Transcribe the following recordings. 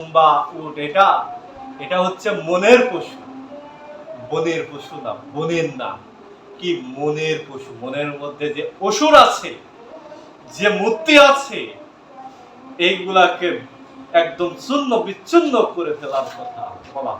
বা উট, এটা এটা হচ্ছে মনের পশু। বনের পশু না, বনের না। কি মনের পশু? মনের মধ্যে যে অসুর আছে, যে মূর্তি আছে, এইগুলাকে একদম চূর্ণ বিচ্ছিন্ন করে ফেলার কথা বলা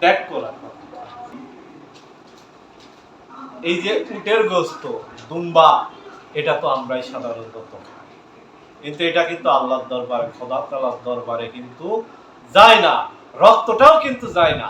ত্যাগ করার কথা। এই যে উটের গোস্ত, দুম্বা, এটা তো আমরাই সাধারণত কিন্তু এটা কিন্তু আল্লাহর দরবারে, খোদা তালার দরবারে কিন্তু যায় না। রক্তটাও কিন্তু যায় না।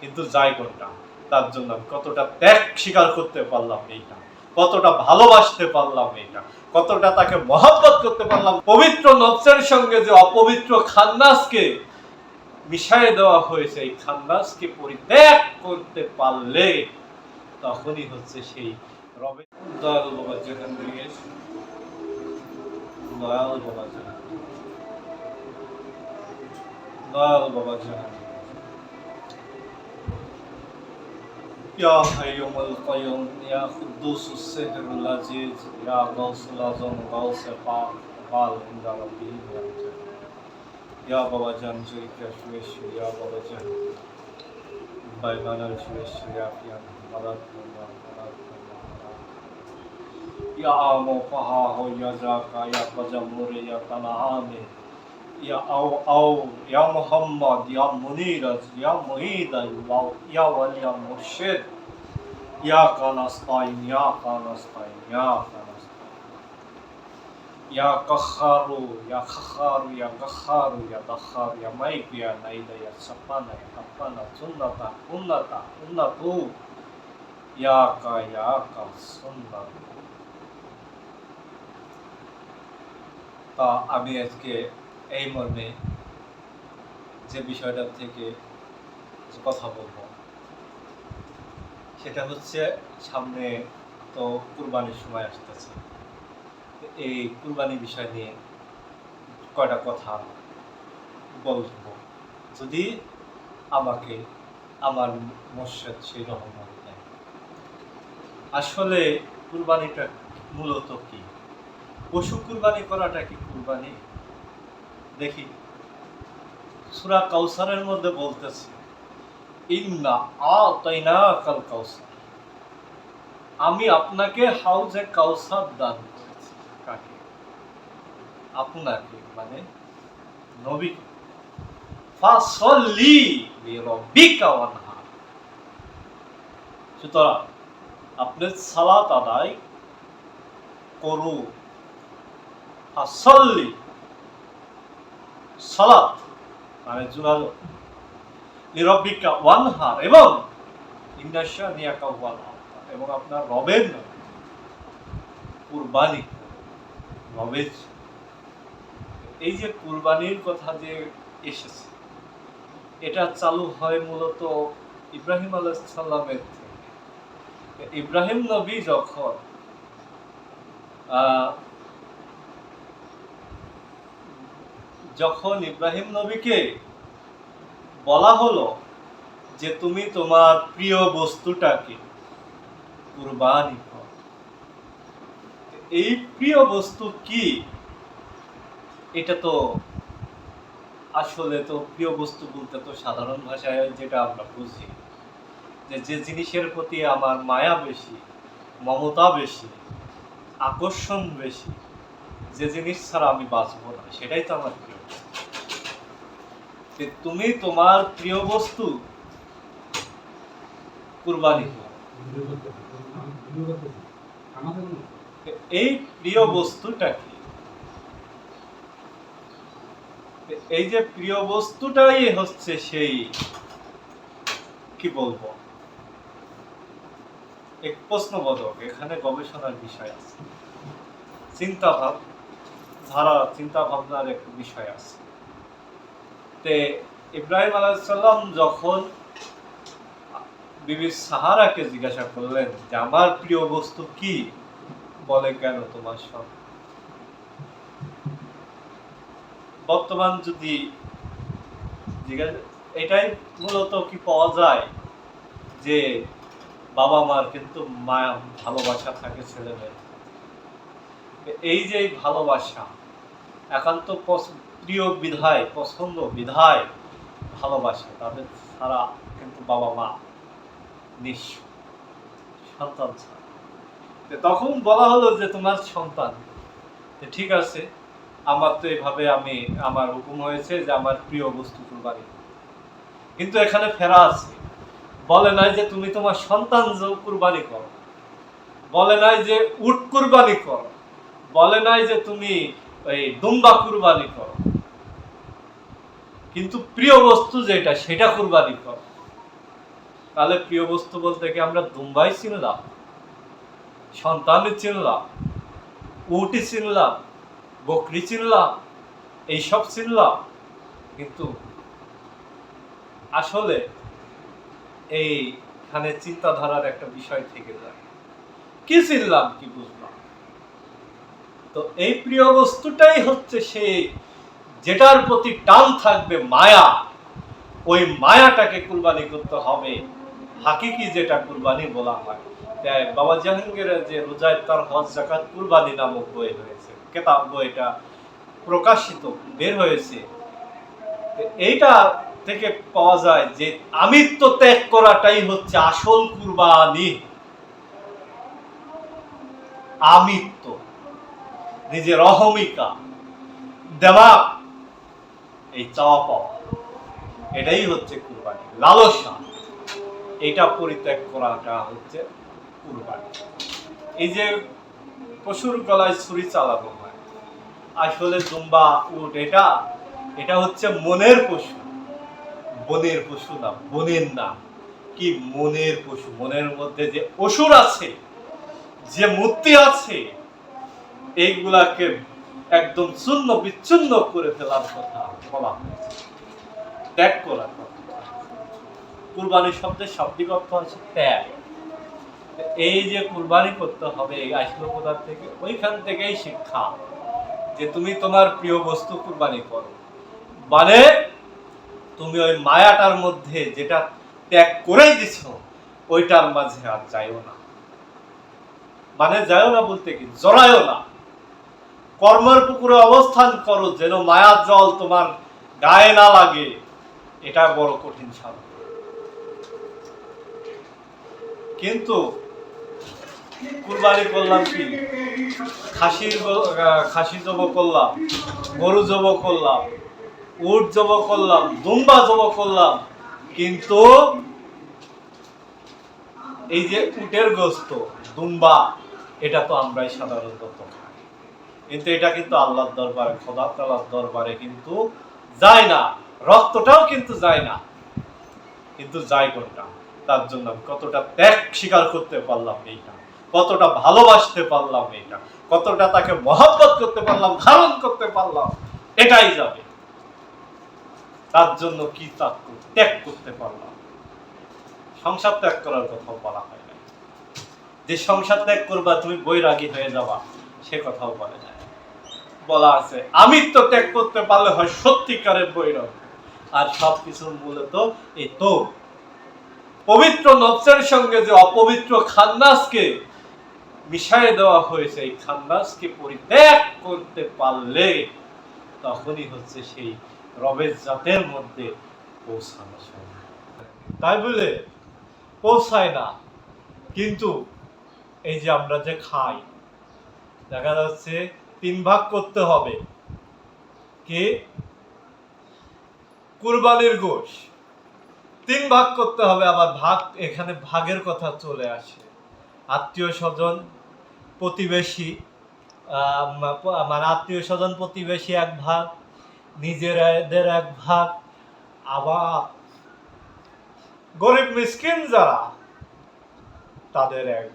কিন্তু যায় কোনটা? তার জন্য আমি কতটা ত্যাগ স্বীকার করতে পারলাম এইটা। কতটা ভালোবাসতে পারলাম এইটা। কতটা তাকে মহব্বত করতে পারলাম। পবিত্র নফসের সঙ্গে যে অপবিত্র খান্নাসকে মিশাই দেওয়া হয়েছে, এই খান্নাসকে পরিত্যাগ করতে পারলে তখনই হচ্ছে সেই রবে যেখান থেকে Goela Babajan. Goela Babajan. یا حیم القیوم یا خدوس السحر العزیز یا غوث العظم غوث پاک قال عند ربی یا بابا جان جی کیا شویش یا بابا جان بائی بانا شویش یا کیا مدد مدد مدد یا عام و فہا ہو یا ذاکہ یا قزمور یا کنعان یا او او یا محمد یا منیرز یا محید یا ولی مرشد یا کانستائن یا کانستائن یا کانستائن یا کخارو یا خخارو یا کخارو یا دخارو یا مائک یا نید یا سپانا یا کپانا سنتا انتا انتو یا کا یا کا سنتا তা আমি আজকে এই মর্মে যে বিষয়টা থেকে কথা বলব, সেটা হচ্ছে সামনে তো কুরবানির সময় আসতেছে। এই কুরবানি বিষয় নিয়ে কয়টা কথা বলব? যদি আমাকে, আমার মোর্শেদ সেই রহমত দেয়। আসলে কুরবানিটা মূলত কি? পশু কুরবানি করাটা কি কুরবানি? দেখি। সুরা কাউসারের মধ্যে বলতেছে, ইন্না আ তাইনা কাল কাউসার। আমি আপনাকে হাউজে কাউসার দান করেছি। কাকে? আপনাকে মানে নবী ফাসল্লি লিরাব্বিকা ওয়ানহার সুতরাং, আপনি সালাত আদায় করু ফাসল্লি সালাত। মানে জুড়ালো লিরব্বিকা ওয়ানহার এবং ইন্দাশা নিয়াকা এবং আপনার রবের কুরবানি। রবের। এই যে কুরবানির কথা যে এসেছে, এটা চালু হয় মূলত ইব্রাহিম আলাইসাল্লামের থেকে। ইব্রাহিম নবী যখন যখন ইব্রাহিম নবীকে বলা হলো যে তুমি তোমার প্রিয় বস্তুটাকে কুরবানি কর এই প্রিয় বস্তু কি? এটা তো আসলে তো প্রিয় বস্তু বলতে তো সাধারণ ভাষায় যেটা আমরা বুঝি, যে যে জিনিসের প্রতি আমার মায়া বেশি, মমতা বেশি, আকর্ষণ বেশি, যে জিনিস ছাড়া আমি বাঁচবো না, সেটাই তো আমার প্রিয় যে তুমি তোমার প্রিয় বস্তু কুরবানি করো এই প্রিয় বস্তুটা কি? এই যে প্রিয় বস্তুটাই হচ্ছে সেই, কি বলব? এক প্রশ্নবোধক, এখানে গবেষণার বিষয় আছে। চিন্তা ভাব ধারা চিন্তা ভাবনার এক বিষয় আছে। তে ইব্রাহিম আলাইসাল্লাম যখন বিবি সাহারাকে জিজ্ঞাসা করলেন যে, আমার প্রিয় বস্তু কি? বলে, কেন তোমার সব? বর্তমান যদি জিজ্ঞাসা, এটাই মূলত কি পাওয়া যায় যে বাবা মার কিন্তু মায়া, ভালোবাসা থাকে ছেলে মেয়ে এই যে ভালোবাসা, একান্ত পছ- প্রিয় বিধায়, পছন্দ বিধায় ভালোবাসে, তাদের ছাড়া কিন্তু বাবা মা নিঃস্ব সন্তান ছাড়া। তখন বলা হলো যে, তোমার সন্তান। ঠিক আছে, আমার তো এভাবে আমি, আমার হুকুম হয়েছে যে, আমার প্রিয় বস্তু কুরবানি। করো। কিন্তু এখানে ফেরা আছে। বলে নাই যে, তুমি তোমার সন্তান কুরবানি করো। বলে নাই যে, উট কুরবানি করো। বলে নাই যে, তুমি এই দুম্বা কুরবানি করো। কিন্তু প্রিয় বস্তু যেটা, সেটা কুরবানি করো তাহলে প্রিয় বস্তু বলতে কি আমরা দুম্বাই চিনলাম, সন্তানই চিনলাম, উটি চিনলাম, বকরি চিনলাম, এইসব চিনলাম। কিন্তু আসলে এইখানে চিন্তাধারার একটা বিষয় থেকে যায়। কি চিনলাম কি বুঝলাম? তো এই প্রিয় বস্তুটাই হচ্ছে সেই যেটার প্রতি টান থাকবে মায়া, ওই মায়াটাকে কুরবানি করতে হবে। হাকিকি যেটা কুরবানি বলা হয়। তাই বাবা জাহাঙ্গীরের যে রোজায় তার হজ, জাকাত কুরবানি নামক বই হয়েছে কেতাব বইটা প্রকাশিত, বের হয়েছে। এইটা থেকে পাওয়া যায় যে আমিত্ব ত্যাগ করাটাই হচ্ছে আসল কুরবানি। আমিত্ব, নিজের অহমিকা দেওয়া এই চাওয়া পাওয়া। এটাই হচ্ছে কুরবানি, লালসা। এটা পরিত্যাগ করাটা হচ্ছে কুরবানি। এই যে পশুর গলায় ছুরি চালানো হয়, আসলে দুম্বা উট, এটা এটা হচ্ছে মনের পশু। বনের পশু না, বনের না কি মনের পশু? মনের মধ্যে যে অসুর আছে, যে মূর্তি আছে, এইগুলাকে একদম চূর্ণ বিচ্ছিন্ন করে ফেলার কথা। বলা ত্যাগ করার কথা। কুরবানি শব্দের শাব্দিক অর্থ আছে ত্যাগ। এই যে কুরবানি করতে হবে এই আসলো কোথার থেকে, ওইখান থেকেই শিক্ষা যে তুমি তোমার প্রিয় বস্তু কুরবানি করো। মানে তুমি ওই মায়াটার মধ্যে যেটা ত্যাগ করেই দিছ, ওইটার মাঝে আর যাইও না। মানে যাইও না বলতে কি? জড়াইও না। কর্মের পুকুরে অবস্থান করো, যেন মায়ার জল তোমার গায়ে না লাগে। এটা বড় কঠিন সাধন। কিন্তু কুরবানি করলাম কি? খাসির খাসি জব করলাম, গরু জব করলাম, উট জব করলাম, দুম্বা জব করলাম। কিন্তু এই যে উটের গোস্ত, দুম্বা, এটা তো আমরাই সাধারণত কিন্তু এটা কিন্তু আল্লাহর দরবারে, খোদা তালার দরবারে কিন্তু যায় না। রক্তটাও কিন্তু যায় না। কিন্তু যায় কোনটা? তার জন্য আমি কতটা ত্যাগ স্বীকার করতে পারলাম এইটা। কতটা ভালোবাসতে পারলাম এইটা। কতটা তাকে মহব্বত করতে পারলাম, ধারণ করতে পারলাম, এটাই যাবে। তার জন্য কি ত্যাগ ত্যাগ করতে পারলাম। সংসার ত্যাগ করার কথাও বলা হয় না যে সংসার ত্যাগ করবা, তুমি বৈরাগী হয়ে যাবা, সে কথাও বলে যায় বলা আছে, আমিত্ব ত্যাগ করতে পারলে হয় সত্যিকারের বৈরাগ আর সব কিছুর মূলত এই তো পবিত্র নফসের সঙ্গে যে অপবিত্র খান্নাসকে মিশাই দেওয়া হয়েছে, এই খান্নাসকে পরিত্যাগ করতে পারলে তখনই হচ্ছে সেই রবের জাতের মধ্যে পৌঁছানো। তাই বলে পৌঁছায় না, কিন্তু এই যে আমরা যে খাই, দেখা যাচ্ছে তিন ভাগ করতে হবে। কি? কুরবানির গোশ। তিন ভাগ করতে হবে, আবার ভাগ এখানে ভাগের কথা চলে আসে। আত্মীয় স্বজন, প্রতিবেশী মানে আত্মীয় স্বজন, প্রতিবেশী এক ভাগ, নিজেদের এক ভাগ, আবার গরিব মিসকিন যারা, তাদের এক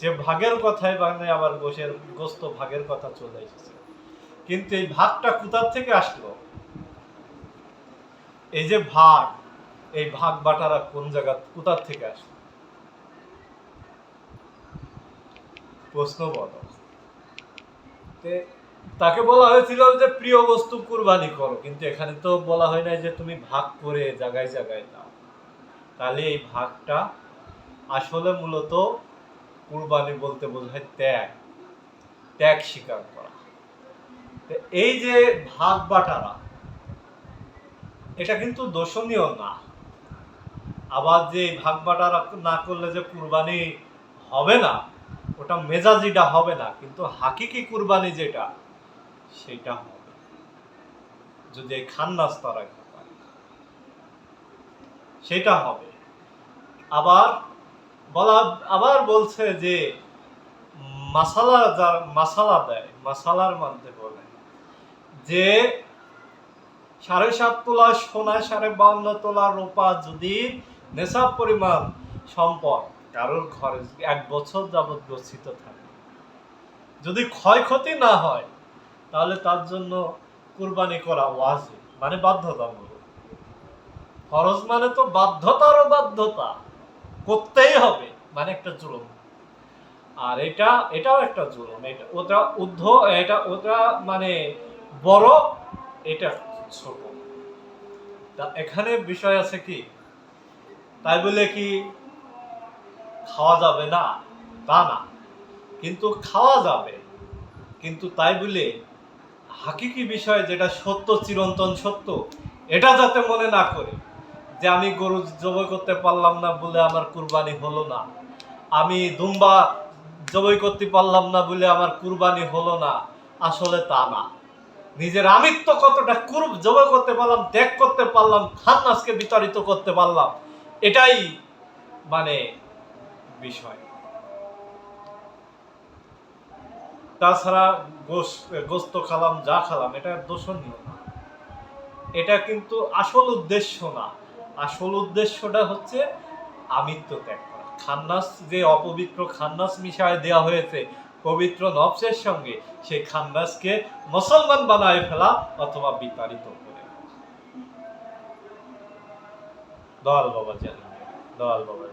যে ভাগের কথাই মানে আবার গোশের গোস্ত ভাগের কথা চলে এসেছে। কিন্তু এই ভাগটা কোথার থেকে আসলো? এই যে ভাগ, এই ভাগ বাটারা কোন জায়গা কোথার থেকে আসলো? প্রশ্ন বলো। তাকে বলা হয়েছিল যে প্রিয় বস্তু কুরবানি করো, কিন্তু এখানে তো বলা হয় না যে তুমি ভাগ করে জায়গায় জায়গায় দাও। তাহলে এই ভাগটা আসলে মূলত কুরবানি বলতে বোঝায় ত্যাগ। ত্যাগ স্বীকার করা। এই যে ভাগ বাটারা, এটা কিন্তু দোষণীয় না। আবার যে ভাগ বাটারা না করলে যে কুরবানি হবে না, ওটা মেজাজিটা হবে না, কিন্তু হাকিকি কুরবানি যেটা, সেটা হবে। যদি এই খান্নাস তারা সেটা হবে। আবার বলা আবার বলছে যে মাসালা যা মাসালা দেয়, মাসালার মধ্যে বলে যে, সাড়ে সাত তোলা সোনা, সাড়ে বাউন্ন তোলা রোপা যদি নেশাব পরিমাণ সম্পদ, কারোর ঘরে এক বছর যাবৎ গচ্ছিত থাকে। যদি ক্ষয়ক্ষতি না হয়, তাহলে তার জন্য কুরবানি করা ওয়াজিব মানে বাধ্যতামূলক। ফরজ মানে তো বাধ্যতারও বাধ্যতা। করতেই হবে মানে একটা জুলুম। আর এটা, এটাও একটা জুলুম, এটা ওটা ঊর্ধ্ব এটা ওটা মানে বড়, এটা ছোট। তা এখানে বিষয় আছে কি? তাই বলে কি, খাওয়া যাবে না, তা না। কিন্তু খাওয়া যাবে। কিন্তু তাই বলে হাকিকি বিষয় যেটা সত্য, চিরন্তন সত্য, এটা যাতে মনে না করে। যে আমি গরু জবাই করতে পারলাম না বলে আমার কুরবানি হলো না। আমি দুম্বা জবাই করতে পারলাম না বলে আমার কুরবানি হলো না। আসলে তা না। নিজের আমিত্ব কতটা কুরব জবাই করতে পারলাম, ত্যাগ করতে পারলাম, খান্নাসকে বিতাড়িত করতে পারলাম, এটাই মানে বিষয়। তাছাড়া গোস গোস্ত খালাম, যা খালাম, এটা দোষণীয় না। এটা কিন্তু আসল উদ্দেশ্য না। আসল উদ্দেশ্যটা হচ্ছে আমিত্ব ত্যাগ করা। খান্নাস যে অপবিত্র খান্নাস মিশায় দেওয়া হয়েছে পবিত্র নবসের সঙ্গে সে খান্নাসকে মুসলমান বানায় ফেলা অথবা বিতাড়িত করে। দয়াল বাবা জানি দয়াল বাবা